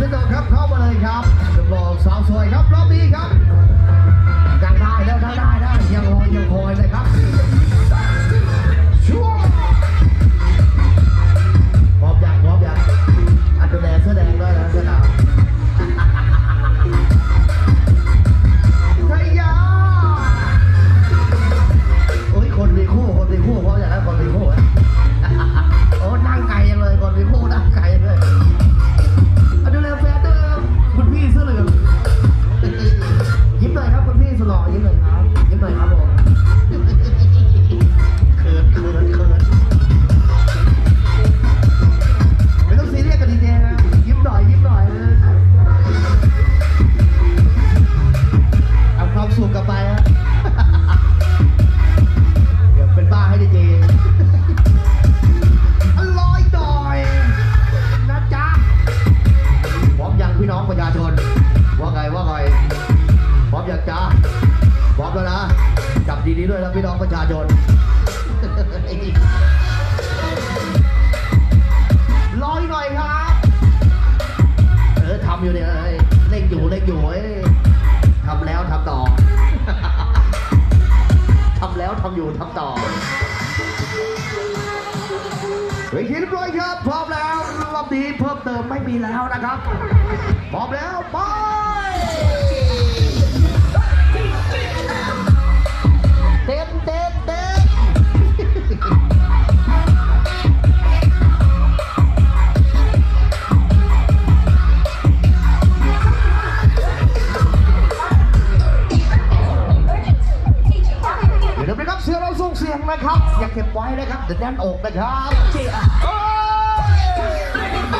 สนุกครับเข้ามาเลยครับจำลองสาวสวยครับรอบนี้ครับ ว่าไงว่าไงพร้อมยังจ๊ะพร้อมแล้วนะ จับดีๆด้วยนะพี่น้องประชาชนลอยหน่อยครับ เออทำอยู่เนี่ยเล่งอยู่เล่งอยู่เอ้ยทำแล้วทำต่อทำแล้วทำอยู่ทำต่อเวทีเรียบร้อยครับพร้อม นี้เพิ่มเติมไม่มีแล้วนะครับพร้อมแล้วไปเต็มเต็มเต็มเดี๋ยวนะครับเสียงเราส่งเสียงนะครับ อย่าเก็บไว้นะครับเดี๋ยวแน่นอกนะครับ Yeah.